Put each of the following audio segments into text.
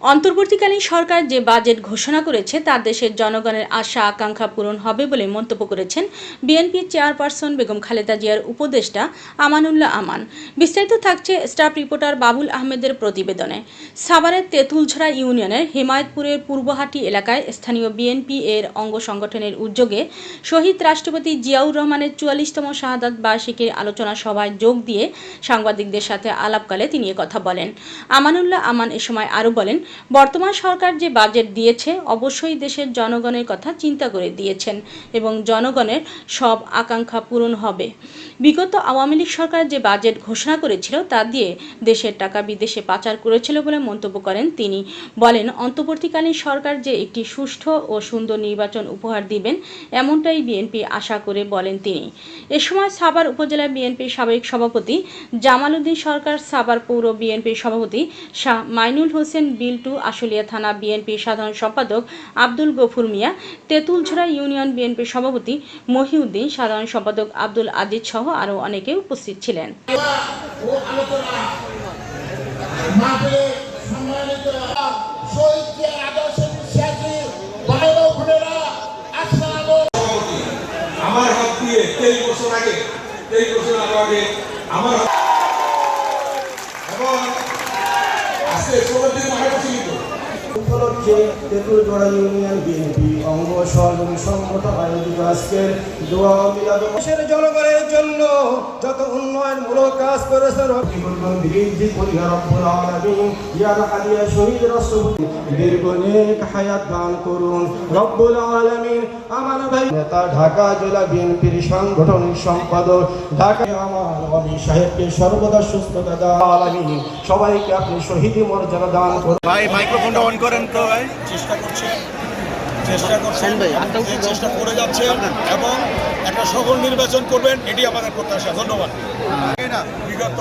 অন্তর্বর্তীকালীন সরকার যে বাজেট ঘোষণা করেছে, তা দেশের জনগণের আশা, আকাঙ্ক্ষা পূরণ হবে বলে মন্তব্য করেছেন বিএনপির চেয়ারপারসন বেগম খালেদা জিয়ার উপদেষ্টা আমানুল্লাহ আমান। বিস্তারিত থাকছে স্টাফ রিপোর্টার বাবুল আহমেদের প্রতিবেদনে। সাভারের তেঁতুলছড়া ইউনিয়নের হেমায়তপুরের পূর্বহাটি এলাকায় স্থানীয় বিএনপি এর অঙ্গ সংগঠনের উদ্যোগে শহীদ রাষ্ট্রপতি জিয়াউর রহমানের চুয়াল্লিশতম শাহাদাত বার্ষিকীর আলোচনা সভায় যোগ দিয়ে সাংবাদিকদের সাথে আলাপকালে তিনি কথা বলেন। আমানুল্লাহ আমান এ সময় আরও বলেন বর্তমান সরকার যে বাজেট দিয়েছে, অবশ্যই দেশের জনগণের কথা চিন্তা করে দিয়েছেন এবং জনগণের সব আকাঙ্ক্ষা পূরণ হবে। বিগত আওয়ামী লীগ সরকার যে বাজেট ঘোষণা করেছিল, তা দিয়ে দেশের টাকা বিদেশে পাচার করেছিল বলে মন্তব্য করেন তিনি। বলেন, অন্তর্বর্তীকালীন সরকার যে একটি সুষ্ঠু ও সুন্দর নির্বাচন উপহার দিবেন, এমনটাই বিএনপি আশা করে বলেন তিনি। এ সময় সাভার উপজেলা বিএনপির সাবেক সভাপতি জামাল উদ্দিন সরকার সাভার পৌর বিএনপির সভাপতি শাহ মাইনুল হোসেন বিল্টু আশুলিয়া থানা বিএনপির সাধারণ সম্পাদক আব্দুল গফুর মিয়া, তেঁতুলছড়া ইউনিয়ন বিএনপির সভাপতি মহিউদ্দিন, সাধারণ সম্পাদক আব্দুল আজিজ সহ আরও অনেকে উপস্থিত ছিলেন। আমার দিয়ে তেইশ বছর আগে, তেইশ বছর আগে, আমার এবং aceitou, mas tem uma raiva উপলক্ষে ইউনিয়ন বিএনপি অঙ্গ আয়োজিত আজকের দোয়া জনগণের জন্য যত উন্নয়নমূলক কাজ বৃদ্ধি ইয়ার শহীদ রাষ্ট্রপতি হায়াত দান করুন। রব্বুল আমার ভাই নেতা, ঢাকা জেলা বিএনপির সাংগঠনিক সম্পাদক, ঢাকা আমার সাহেবকে সর্বদা সুস্থতা দান আলামিন, সবাইকে আপনি শহীদ মর্যাদা দান করুন। ভাই মাইক্রোফোনটা অন করেন তো ভাই চেষ্টা করছেন চেষ্টা করছেন চেষ্টা করে যাচ্ছেন এবং একটা সফল নির্বাচন করবেন এটি আমাদের প্রত্যাশা। ধন্যবাদ। বিগত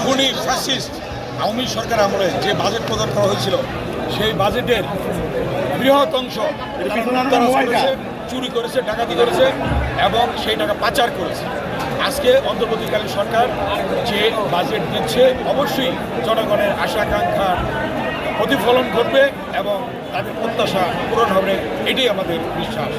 খুনি ফ্যাসিস্ট আওয়ামী সরকার আমলে যে বাজেট প্রদান করা হয়েছিল সেই বাজেটের বৃহৎ অংশ চুরি করেছে ডাকাতি করেছে এবং সেই টাকা পাচার করেছে। আজকে অন্তর্বর্তীকালীন সরকার যে বাজেট দিচ্ছে অবশ্যই জনগণের আশা আকাঙ্ক্ষা প্রতিফলন ঘটবে এবং তাদের প্রত্যাশা পূরণ হবে এটাই আমাদের বিশ্বাস।